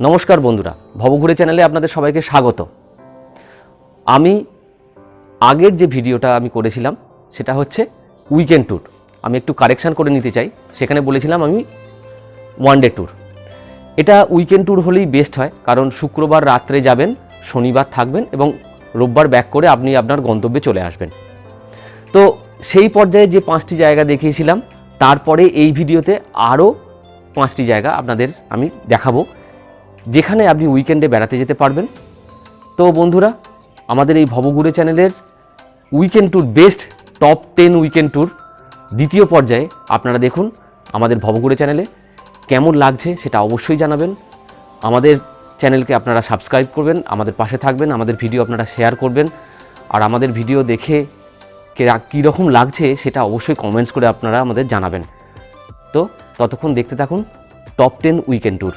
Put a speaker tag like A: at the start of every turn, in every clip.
A: নমস্কার বন্ধুরা, ভবঘুরে চ্যানেলে আপনাদের সবাইকে স্বাগত। আমি আগের যে ভিডিওটা আমি করেছিলাম, সেটা হচ্ছে উইকেন্ড ট্যুর আমি একটু কারেকশান করে নিতে চাই। সেখানে বলেছিলাম আমি ওয়ান ডে ট্যুর এটা উইকেন্ড ট্যুর হলেই বেস্ট হয়, কারণ শুক্রবার রাত্রে যাবেন, শনিবার থাকবেন এবং রোববার ব্যাক করে আপনি আপনার গন্তব্যে চলে আসবেন। তো সেই পর্যায়ে যে পাঁচটি জায়গা দেখিয়েছিলাম, তারপরে এই ভিডিওতে আরও পাঁচটি জায়গা আপনাদের আমি দেখাবো। যেখানে আপনি উইকেন্ডে বেড়াতে যেতে পারবেন। তো বন্ধুরা, আমাদের এই ভবঘুরে চ্যানেলের weekend tour best top ten weekend tour দ্বিতীয় পর্যায়ে আপনারা দেখুন আমাদের ভবঘুরে চ্যানেলে কেমন লাগছে সেটা অবশ্যই জানাবেন। আমাদের চ্যানেলকে আপনারা সাবস্ক্রাইব করবেন, আমাদের পাশে থাকবেন, আমাদের ভিডিও আপনারা শেয়ার করবেন। আর আমাদের ভিডিও দেখে কীরকম লাগছে সেটা অবশ্যই কমেন্টস করে আপনারা আমাদের জানাবেন। তো ততক্ষণ দেখতে থাকুন top ten weekend tour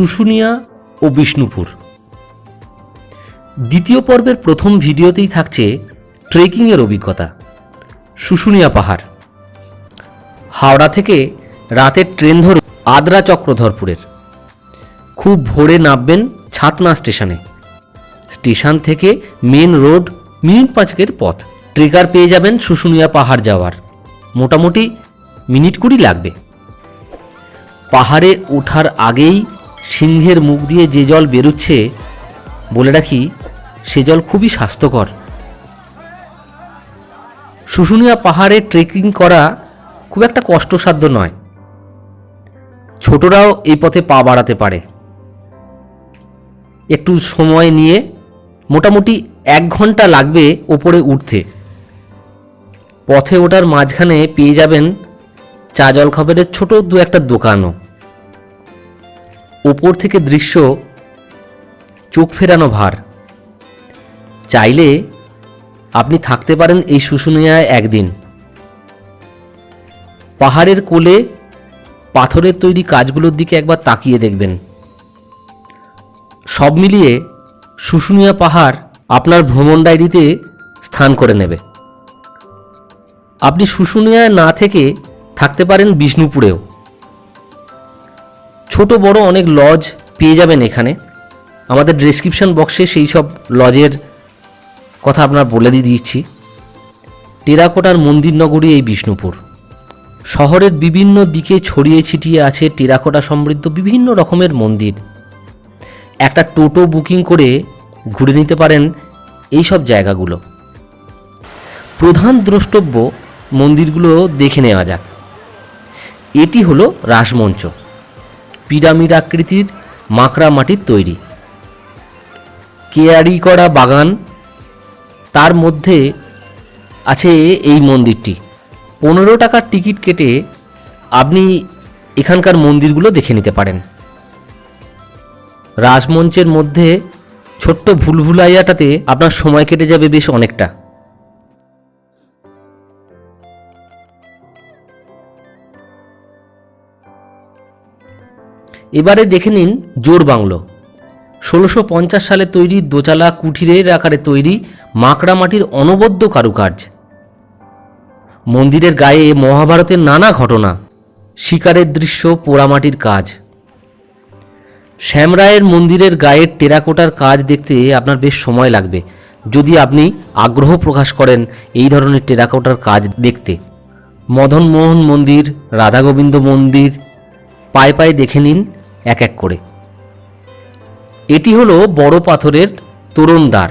B: Shushunia ও বিষ্ণুপুর। দ্বিতীয় পর্বের প্রথম ভিডিওতেই থাকছে ট্রেকিংয়ের অভিজ্ঞতা। শুশুনিয়া পাহাড়। হাওড়া থেকে রাতের ট্রেন ধরে আদ্রা চক্রধরপুরের। খুব ভোরে নামবেন ছাতনা স্টেশনে। স্টেশন থেকে মেন রোড মিনিট পাঁচকের পথ। ট্রেকার পেয়ে যাবেন শুশুনিয়া পাহাড় যাওয়ার। মোটামুটি মিনিট কুড়ি লাগবে। পাহাড়ে ওঠার আগেই সিংহের মুখ দিয়ে যে জল বেরোচ্ছে বলে রাখি, সে জল খুবই স্বাস্থ্যকর। শুশুনিয়া পাহাড়ে ট্রেকিং করা খুব একটা কষ্টসাধ্য নয়। ছোটরাও এই পথে পা বাড়াতে পারে। একটু সময় নিয়ে মোটামুটি এক ঘণ্টা লাগবে ওপরে উঠতে। পথে ওঠার মাঝখানে পেয়ে যাবেন চা জলখাবারের ছোট দু একটা দোকানও। ওপর থেকে দৃশ্য চোখ ফেরানো ভার। চাইলে আপনি থাকতে পারেন এই শুশুনিয়ায় একদিন। পাহাড়ের কোলে পাথরের তৈরি কাজগুলোর দিকে একবার তাকিয়ে দেখবেন। সব মিলিয়ে শুশুনিয়া পাহাড় আপনার ভ্রমণ ডায়েরিতে স্থান করে নেবে। আপনি শুশুনিয়ায় না থেকে থাকতে পারেন বিষ্ণুপুরেও। ছোট বড় অনেক লজ পেয়ে যাবেন এখানে। আমাদের ডেসক্রিপশন বক্সে সেই সব লজের কথা আপনার বলে দিয়ে দিচ্ছি। টেরাকোটার মন্দির নগরী এই বিষ্ণুপুর। শহরের বিভিন্ন দিকে ছড়িয়ে ছিটিয়ে আছে টেরাকোটা সমৃদ্ধ বিভিন্ন রকমের মন্দির। একটা টোটো বুকিং করে ঘুরে নিতে পারেন এই সব জায়গাগুলো। প্রধান দ্রষ্টব্য মন্দিরগুলো দেখে নেওয়া যাক। এটি হলো রাসমঞ্চ। পিরামিড আকৃতির মাকড়া মাটির তৈরি। কেয়ারি করা বাগান, তার মধ্যে আছে এই মন্দিরটি। পনেরো টাকার টিকিট কেটে আপনি এখানকার মন্দিরগুলো দেখে নিতে পারেন। রাজমঞ্চের মধ্যে ছোট্ট ভুলভুলাইয়াটাতে আপনার সময় কেটে যাবে বেশ অনেকটা। এবারে দেখে নিন জোর বাংলো। ষোলোশো পঞ্চাশ সালে তৈরি দোচালা কুঠিরের আকারে তৈরি মাকড়া মাটির অনবদ্য কারুকার্য। মন্দিরের গায়ে মহাভারতের নানা ঘটনা, শিকারের দৃশ্য, পোড়ামাটির কাজ। শ্যামরায়ের মন্দিরের গায়ের টেরাকোটার কাজ দেখতে আপনার বেশ সময় লাগবে, যদি আপনি আগ্রহ প্রকাশ করেন এই ধরনের টেরাকোটার কাজ দেখতে। মদন মোহন মন্দির, রাধাগোবিন্দ মন্দির, পায়ে পায়ে দেখে নিন এক এক করে। এটি হলো বড় পাথরের তোরণদ্বার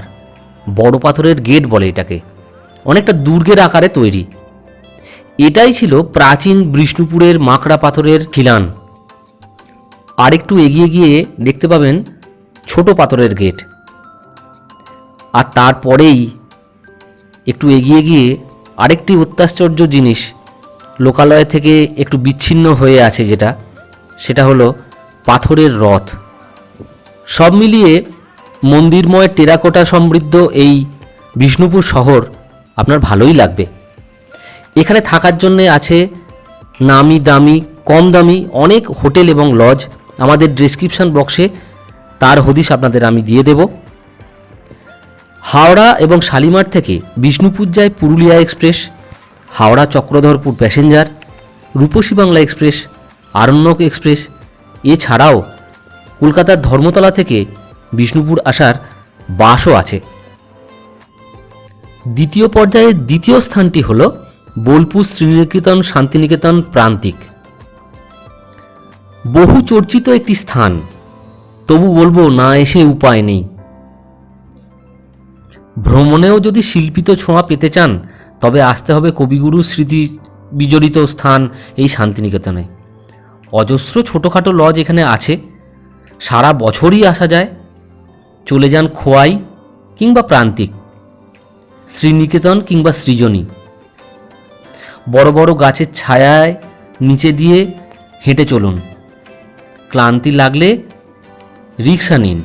B: বড় পাথরের গেট বলে এটাকে। অনেকটা দুর্গের আকারে তৈরি। এটাই ছিল প্রাচীন বিষ্ণুপুরের মাকড়া পাথরের খিলান। আরেকটু এগিয়ে গিয়ে দেখতে পাবেন ছোট পাথরের গেট। আর তারপরেই একটু এগিয়ে গিয়ে আরেকটি অত্যাশ্চর্য জিনিস। লোকালয় থেকে একটু বিচ্ছিন্ন হয়ে আছে যেটা, সেটা হলো পাথরের রথ। সব মিলিয়ে মন্দিরময় টেরাকোটা সমৃদ্ধ এই বিষ্ণুপুর শহর আপনার ভালোই লাগবে। এখানে থাকার জন্যে আছে নামি দামি, কম দামি অনেক হোটেল এবং লজ। আমাদের ডেসক্রিপশন বক্সে তার হদিশ আপনাদের আমি দিয়ে দেব। হাওড়া এবং শালিমার থেকে বিষ্ণুপুর যায় Purulia express, Howrah Chakradharpur passenger, Rupasi Bangla express, Aranyak express এছাড়াও কলকাতার ধর্মতলা থেকে বিষ্ণুপুর আসার বাসও আছে। দ্বিতীয় পর্যায়ের দ্বিতীয় স্থানটি হল বোলপুর শ্রীনিকেতন শান্তিনিকেতন প্রান্তিক। বহু চর্চিত একটি স্থান, তবু বলব না এসে উপায় নেই। ভ্রমণেও যদি শিল্পিত ছোঁয়া পেতে চান, তবে আসতে হবে কবিগুরু স্মৃতি বিজড়িত স্থান এই শান্তিনিকেতনে। অজস্র ছোটোখাটো লজ এখানে আছে। সারা বছরই আসা যায়। চলে যান খোয়াই কিংবা প্রান্তিক, শ্রীনিকেতন কিংবা সৃজনী। বড় বড় গাছের ছায়ায় নিচে দিয়ে হেঁটে চলুন। ক্লান্তি লাগলে রিক্সা নিন।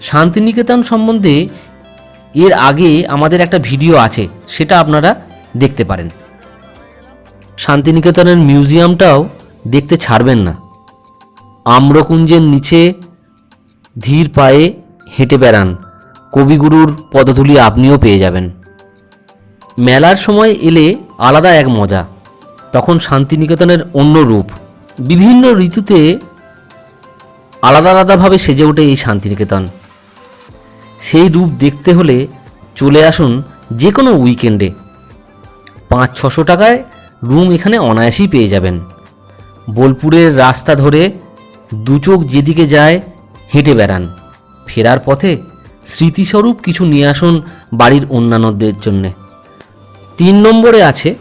B: শান্তিনিকেতন সম্বন্ধে এর আগে আমাদের একটা ভিডিও আছে, সেটা আপনারা দেখতে পারেন। শান্তিনিকেতনের মিউজিয়ামটাও দেখতে ছাড়বেন না। আম্রকুঞ্জের নিচে ধীর পায়ে হেঁটে বেড়ান। কবিগুরুর পদধূলি আপনিও পেয়ে যাবেন। মেলার সময় এলে আলাদা এক মজা। তখন শান্তিনিকেতনের অন্য রূপ। বিভিন্ন ঋতুতে আলাদা আলাদাভাবে সেজে ওঠে এই শান্তিনিকেতন। সেই রূপ দেখতে হলে চলে আসুন যে কোনো উইকেন্ডে। পাঁচ ছশো টাকায় রুম এখানে অনায়াসেই পেয়ে যাবেন। বোলপুরের রাস্তা ধরে দু চোখ যেদিকে যায় হেঁটে বেড়ান। ফেরার পথে স্মৃতিস্বরূপ কিছু নিয়ে আসুন বাড়ির অন্যান্যদের জন্যে। তিন নম্বরে আছে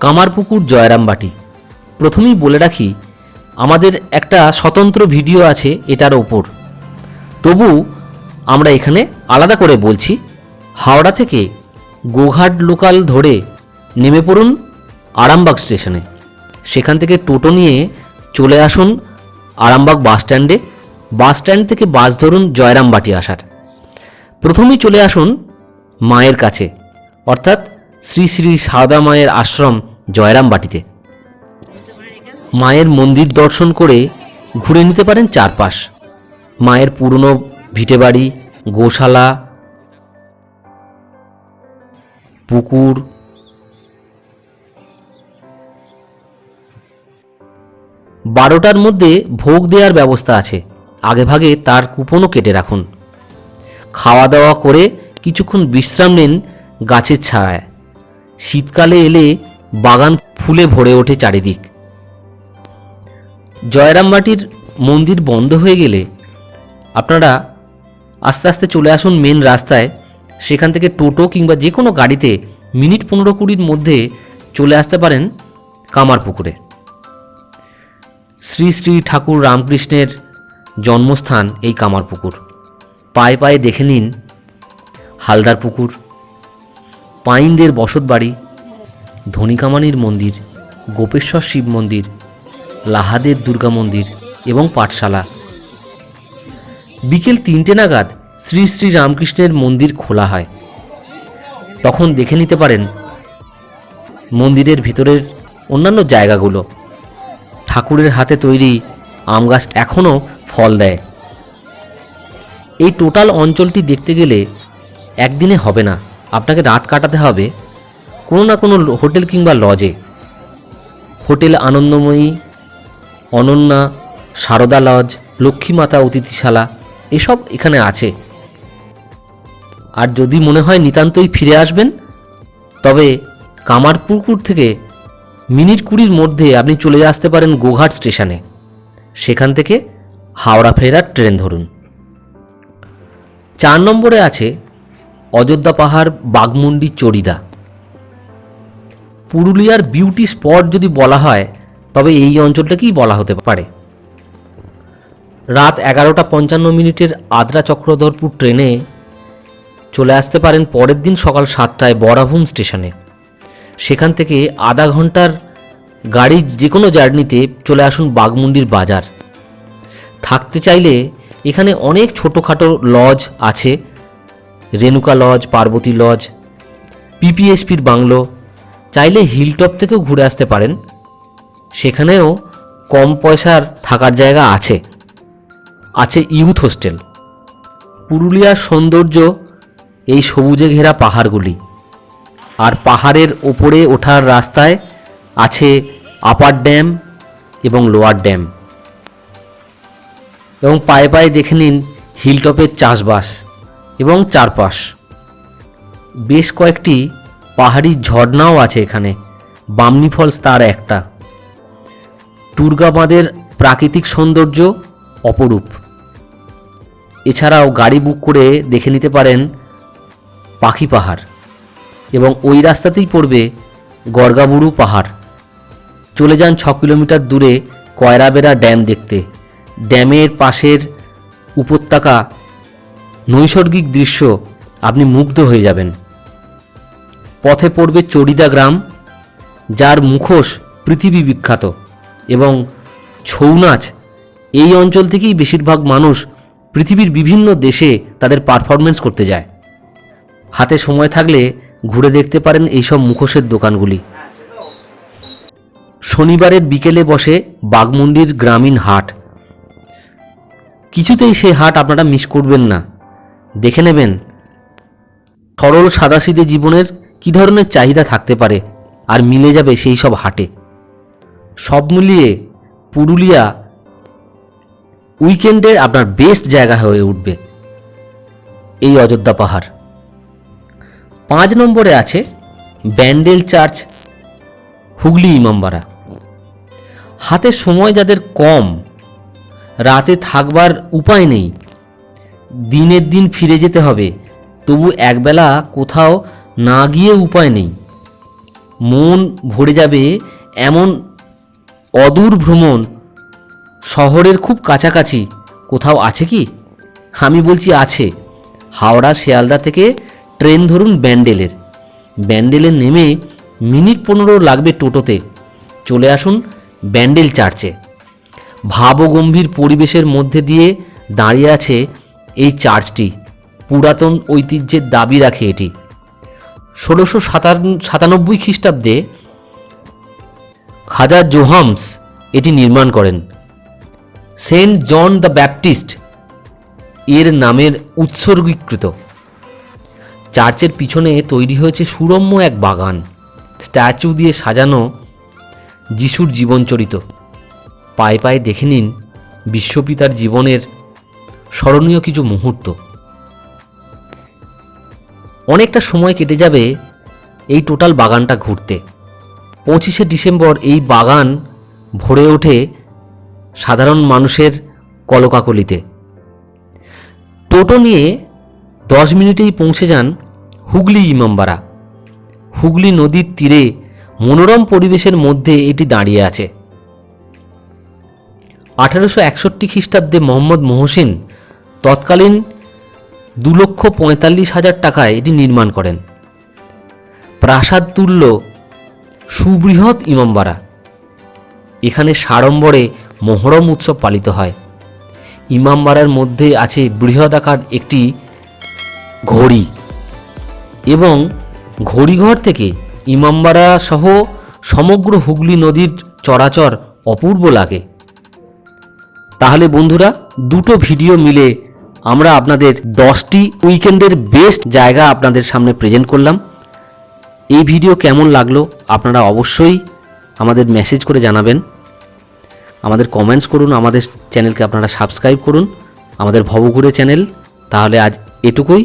B: কামারপুকুর জয়রামবাটি। প্রথমেই বলে রাখি, আমাদের একটা স্বতন্ত্র ভিডিও আছে এটার ওপর। তবু আমরা এখানে আলাদা করে বলছি, হাওড়া থেকে গোঘাট লোকাল ধরে নেমে পড়ুন আরামবাগ স্টেশনে। সেখান থেকে টোটো নিয়ে চলে আসুন আরামবাগ বাস স্ট্যান্ডে। বাস স্ট্যান্ড থেকে বাস ধরুন জয়রামবাটি আসার। প্রথমেই চলে আসুন মায়ের কাছে, অর্থাৎ শ্রী শ্রী সারদা মায়ের আশ্রম জয়রামবাটিতে। মায়ের মন্দির দর্শন করে ঘুরে নিতে পারেন চারপাশ। মায়ের পুরনো ভিটেবাড়ি গোশালা, পুকুর বারোটার মধ্যে ভোগ দেওয়ার ব্যবস্থা আছে। আগেভাগে তার কুপনও কেটে রাখুন। খাওয়া দাওয়া করে কিছুক্ষণ বিশ্রাম নিন গাছের ছায়ায়। শীতকালে এলে বাগান ফুলে ভরে ওঠে চারিদিক। জয়রামবাটির মন্দির বন্ধ হয়ে গেলে আপনারা আস্তে আস্তে চলে আসুন মেন রাস্তায়। সেখান থেকে টোটো কিংবা যে কোনো গাড়িতে মিনিট পনেরো কুড়ির মধ্যে চলে আসতে পারেন কামারপুকুরে। শ্রী শ্রী ঠাকুর রামকৃষ্ণের জন্মস্থান এই কামারপুকুর। পায়ে পায়ে দেখে নিন হালদার পুকুর, পাইনদের বসতবাড়ি ধনিকামানির মন্দির, গোপেশ্বর শিব মন্দির, লাহাদের দুর্গা মন্দির এবং পাঠশালা। বিকেল তিনটে নাগাদ শ্রী শ্রী রামকৃষ্ণের মন্দির খোলা হয়। তখন দেখে নিতে পারেন মন্দিরের ভিতরের অন্যান্য জায়গাগুলো। ঠাকুরের হাতে তৈরি আম গাছ এখনও ফল দেয়। এই টোটাল অঞ্চলটি দেখতে গেলে একদিনে হবে না। আপনাকে রাত কাটাতে হবে কোনো না কোনো হোটেল কিংবা লজে। হোটেল আনন্দময়ী, অনন্যা, সারদা লজ, লক্ষ্মীমাতা অতিথিশালা এসব এখানে আছে। আর যদি মনে হয় নিতান্তই ফিরে আসবেন, তবে কামারপুকুর থেকে মিনিট কুড়ির মধ্যে আপনি চলে আসতে পারেন গোঘাট স্টেশনে। সেখান থেকে হাওড়া ফেরার ট্রেন ধরুন। চার নম্বরে আছে অযোধ্যা পাহাড় বাগমুন্ডি চড়িদা। পুরুলিয়ার বিউটি স্পট যদি বলা হয়, তবে এই অঞ্চলটাকেই বলা হতে পারে। রাত এগারোটা পঞ্চান্ন মিনিটের আদ্রা চক্রধরপুর ট্রেনে চলে আসতে পারেন পরের দিন সকাল সাতটায় বরাভূম স্টেশনে। সেখান থেকে আধা ঘণ্টার গাড়ির যে কোনো জার্নিতে চলে আসুন বাগমুন্ডির বাজার। থাকতে চাইলে এখানে অনেক ছোটোখাটো লজ আছে, রেণুকা লজ, পার্বতী লজ, পিপিএসপির বাংলো। চাইলে হিলটপ থেকেও ঘুরে আসতে পারেন। সেখানেও কম পয়সার থাকার জায়গা আছে। আছে ইউথ হোস্টেল। পুরুলিয়ার সৌন্দর্য এই সবুজে ঘেরা পাহাড়গুলি। আর পাহাড়ের ওপরে ওঠার রাস্তায় আছে আপার ড্যাম এবং লোয়ার ড্যাম। এবং পায়ে পায়ে দেখে নিন হিলটপের চাষবাস এবং চারপাশ। বেশ কয়েকটি পাহাড়ি ঝর্ণাও আছে এখানে। বামনি ফলস তার একটা। টুরগা বাঁধের প্রাকৃতিক সৌন্দর্য অপরূপ। এছাড়াও গাড়ি বুক করে দেখে নিতে পারেন পাখি পাহাড়। এবং ওই রাস্তাতেই পড়বে গড়গাবুরু পাহাড়। চলে যান ছ কিলোমিটার দূরে কয়রাবেড়া ড্যাম দেখতে। ড্যামের পাশের উপত্যকা নৈসর্গিক দৃশ্য, আপনি মুগ্ধ হয়ে যাবেন। পথে পড়বে চড়িদা গ্রাম, যার মুখোশ পৃথিবী বিখ্যাত এবং ছৌ নাচ এই অঞ্চল থেকেই বেশিরভাগ মানুষ পৃথিবীর বিভিন্ন দেশে তাদের পারফরমেন্স করতে যায়। হাতে সময় থাকলে ঘুরে দেখতে পারেন এইসব মুখোশের দোকানগুলি। শনিবারের বিকেলে বসে বাগমুন্ডির গ্রামীণ হাট। কিছুতেই সেই হাট আপনারা মিস করবেন না। দেখে নেবেন সরল সাদাসিদে জীবনের কী ধরনের চাহিদা থাকতে পারে আর মিলে যাবে সেই সব হাটে। সব মিলিয়ে পুরুলিয়া উইকেন্ডে আপনার বেস্ট জায়গা হয়ে উঠবে এই অযোধ্যা পাহাড়। পাঁচ নম্বরে আছে ব্যান্ডেল চার্চ, হুগলি ইমামবাড়া। হাতে সময় যাদের কম, রাতে থাকবার উপায় নেই। দিনের দিন ফিরে যেতে হবে, তবু একবেলা কোথাও না গিয়ে উপায় নেই। মন ভরে যাবে এমন অদূর ভ্রমণ, শহরের খুব কাছাকাছি। কোথাও আছে কি? আমি বলছি আছে। হাওড়া, শিয়ালদা থেকে ট্রেন ধরুন ব্যান্ডেলের। ব্যান্ডেলে নেমে মিনিট পনেরো লাগবে টোটোতে। চলে আসুন ব্যান্ডেল চার্চে। ভাবগম্ভীর পরিবেশের মধ্যে দিয়ে দাঁড়িয়ে আছে এই চার্চটি। পুরাতন ঐতিহ্যের দাবি রাখে এটি। ষোলোশো সাতানব্বই খ্রিস্টাব্দে খাজা জোহামস এটি নির্মাণ করেন। সেন্ট জন দ্য ব্যাপটিস্ট এর নামের উৎসর্গীকৃত। চার্চের পিছনে তৈরি হয়েছে সুরম্য এক বাগান। স্ট্যাচু দিয়ে সাজানো যিশুর জীবনচরিত। পায়ে পায়ে দেখে নিন বিশ্বপিতার জীবনের স্মরণীয় কিছু মুহূর্ত। অনেকটা সময় কেটে যাবে এই টোটাল বাগানটা ঘুরতে। পঁচিশে ডিসেম্বর এই বাগান ভরে ওঠে সাধারণ মানুষের কলকাকলিতে। টোটো নিয়ে দশ মিনিটেই পৌঁছে যান হুগলি ইমামবাড়া। হুগলি নদীর তীরে মনোরম পরিবেশের মধ্যে এটি দাঁড়িয়ে আছে। আঠারোশো একষট্টি খ্রিস্টাব্দে মোহাম্মদ মহসিন তৎকালীন দু লক্ষ পঁয়তাল্লিশ হাজার টাকায় এটি নির্মাণ করেন। প্রাসাদ তুল্য সুবৃহৎ ইমামবাড়া। এখানে সাড়ম্বরে মহরম উৎসব পালিত হয়। ইমামবাড়ার মধ্যে আছে বৃহদাকার একটি ঘড়ি। এবং ঘড়িঘর থেকে ইমামবাড়া সহ সমগ্র হুগলি নদীর চরাচর অপূর্ব লাগে। তাহলে বন্ধুরা, দুটো ভিডিও মিলে আমরা আপনাদের দশটি উইকেন্ডের বেস্ট জায়গা আপনাদের সামনে প্রেজেন্ট করলাম। এই ভিডিও কেমন লাগল আপনারা অবশ্যই আমাদের মেসেজ করে জানাবেন। আমাদের কমেন্টস করুন, আমাদের চ্যানেলকে আপনারা সাবস্ক্রাইব করুন, আমাদের ভবঘুরে চ্যানেল। তাহলে আজ এটুকুই।